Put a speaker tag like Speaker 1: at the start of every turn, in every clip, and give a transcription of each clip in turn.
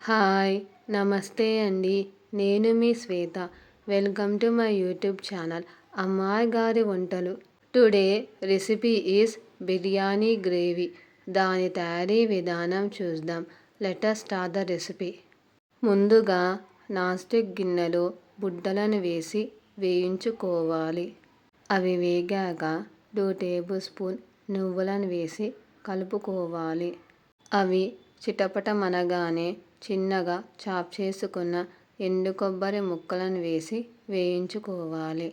Speaker 1: Hi నమస్తే అండి. నేను మీ Shweta. Welcome to my YouTube channel అమ్మాయి గారి వంటలు. Today recipe is biryani gravy. దాని తయారీ విధానం చూద్దాం. Let's start the recipe. ముందుగా నాస్టిక్ గిన్నెలో బుడ్డలను వేసి వేయించుకోవాలి. అవి వేగాక టూ టేబుల్ స్పూన్ నువ్వులను వేసి కలుపుకోవాలి. అవి చిటపటమనగానే చిన్నగా చాప్ చేసుకున్న ఎండు కొబ్బరి ముక్కలను వేసి వేయించుకోవాలి.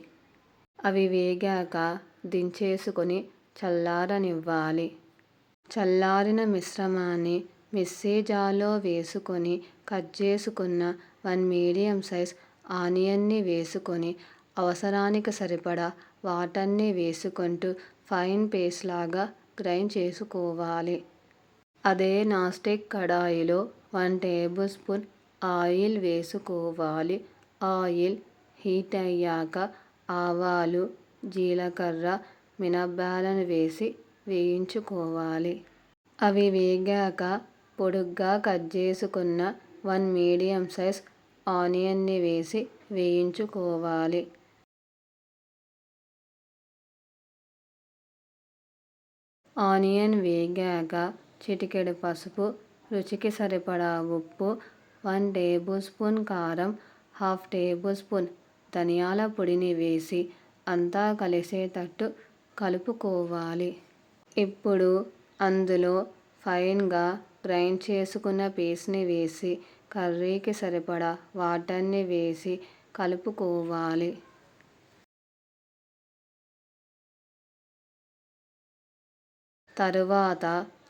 Speaker 1: అవి వేగాక దించేసుకొని చల్లారనివ్వాలి. చల్లారిన మిశ్రమాన్ని మిక్సీ జార్లో వేసుకొని కట్ చేసుకున్న వన్ మీడియం సైజ్ ఆనియన్ని వేసుకొని అవసరానికి సరిపడా వాటర్ని వేసుకుంటూ ఫైన్ పేస్ట్ లాగా గ్రైండ్ చేసుకోవాలి. అదే నాస్టిక్ కడాయిలో వన్ టేబుల్ స్పూన్ ఆయిల్ వేసుకోవాలి. ఆయిల్ హీట్ అయ్యాక ఆవాలు జీలకర్ర మినబ్బాలను వేసి వేయించుకోవాలి. అవి వేగాక పొడుగ్గా కట్ చేసుకున్న వన్ మీడియం సైజ్ ఆనియన్ని వేసి వేయించుకోవాలి. ఆనియన్ వేగాక చిటికెడు పసుపు రుచికి సరిపడా ఉప్పు వన్ టేబుల్ స్పూన్ కారం హాఫ్ టేబుల్ స్పూన్ ధనియాల పొడిని వేసి అంతా కలిసేటట్టు కలుపుకోవాలి. ఇప్పుడు అందులో ఫైన్గా గ్రైండ్ చేసుకున్న పీస్ని వేసి కర్రీకి సరిపడా వాటర్ని వేసి కలుపుకోవాలి. తరువాత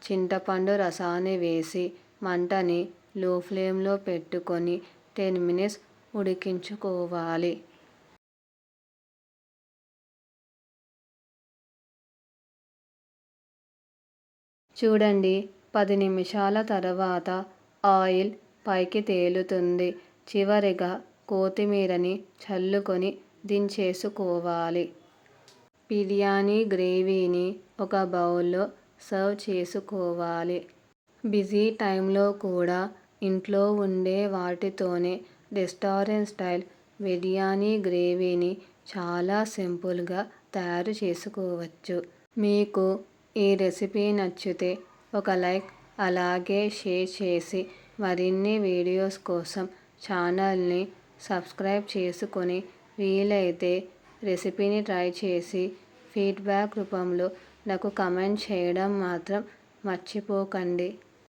Speaker 1: చింతపండు రసాన్ని వేసి మంటని లో ఫ్లేమ్లో పెట్టుకొని టెన్ మినిట్స్ ఉడికించుకోవాలి. చూడండి పది నిమిషాల తర్వాత ఆయిల్ పైకి తేలుతుంది. చివరిగా కొత్తిమీరని చల్లుకొని దించేసుకోవాలి బిర్యానీ గ్రేవీని ఒక బౌల్లో సర్వ్ చేసుకోవాలి. బిజీ టైంలో కూడా ఇంట్లో ఉండే వాటితోనే రెస్టారెంట్ స్టైల్ బిర్యానీ గ్రేవీని చాలా సింపుల్గా తయారు చేసుకోవచ్చు. మీకు ఈ రెసిపీ నచ్చితే ఒక లైక్ అలాగే షేర్ చేసి మరిన్ని వీడియోస్ కోసం ఛానల్ని సబ్స్క్రైబ్ చేసుకొని వీలైతే రెసిపీని ట్రై చేసి ఫీడ్బ్యాక్ రూపంలో నాకు కమెంట్ చేయడం మాత్రం మర్చిపోకండి.